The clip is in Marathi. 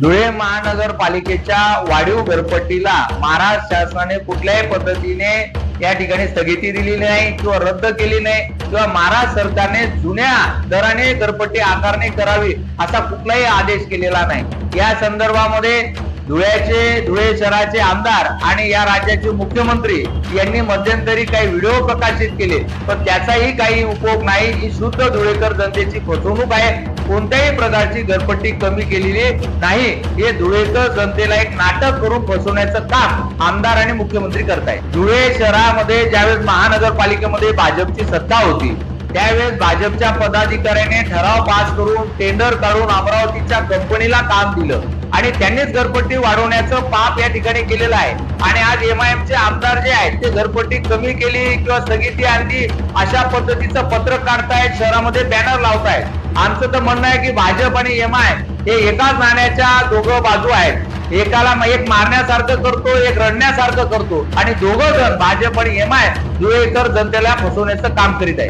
धुळे महानगरपालिकेच्या वाढीव घरपट्टीला महाराष्ट्र शासनाने कुठल्याही पद्धतीने या ठिकाणी स्थगिती दिलेली नाही किंवा रद्द केली नाही किंवा महाराष्ट्र सरकारने जुन्या दराने घरपट्टी आकारणी करावी असा कुठलाही आदेश केलेला नाही. या संदर्भामध्ये धुळ्याचे धुळे शहराचे आमदार आणि या राज्याचे मुख्यमंत्री यांनी मध्यंतरी काही व्हिडिओ प्रकाशित केले. पण त्याचाही काही उपयोग नाही. ही शुद्ध धुळेकर जनतेची फसवणूक आहे. कोणत्याही प्रकारची घरपट्टी कमी केलेली नाही. हे धुळेकर जनतेला एक नाटक करून फसवण्याचं काम आमदार आणि मुख्यमंत्री करतायत. धुळे शहरामध्ये ज्यावेळेस महानगरपालिकेमध्ये भाजपची सत्ता होती त्यावेळेस भाजपच्या पदाधिकाऱ्याने ठराव पास करून टेंडर काढून अमरावतीच्या कंपनीला काम दिलं. आणि त्यांनीच घरपट्टी वाढवण्याचं पाप या ठिकाणी केलेलं आहे. आणि आज एम आय चे आमदार जे आहेत ते घरपट्टी कमी केली किंवा स्थगिती आणली अशा पद्धतीचं पत्र काढतायत शहरामध्ये बॅनर लावतायत. आमचं तर म्हणणं आहे की भाजप आणि एम आय हे एकाच नाण्याच्या दोघं बाजू आहेत. एकाला एक मारण्यासारखं करतो एक रडण्यासारखं करतो. आणि दोघं जण भाजप आणि एम आय धुळेकर जनतेला फसवण्याचं काम करीत आहे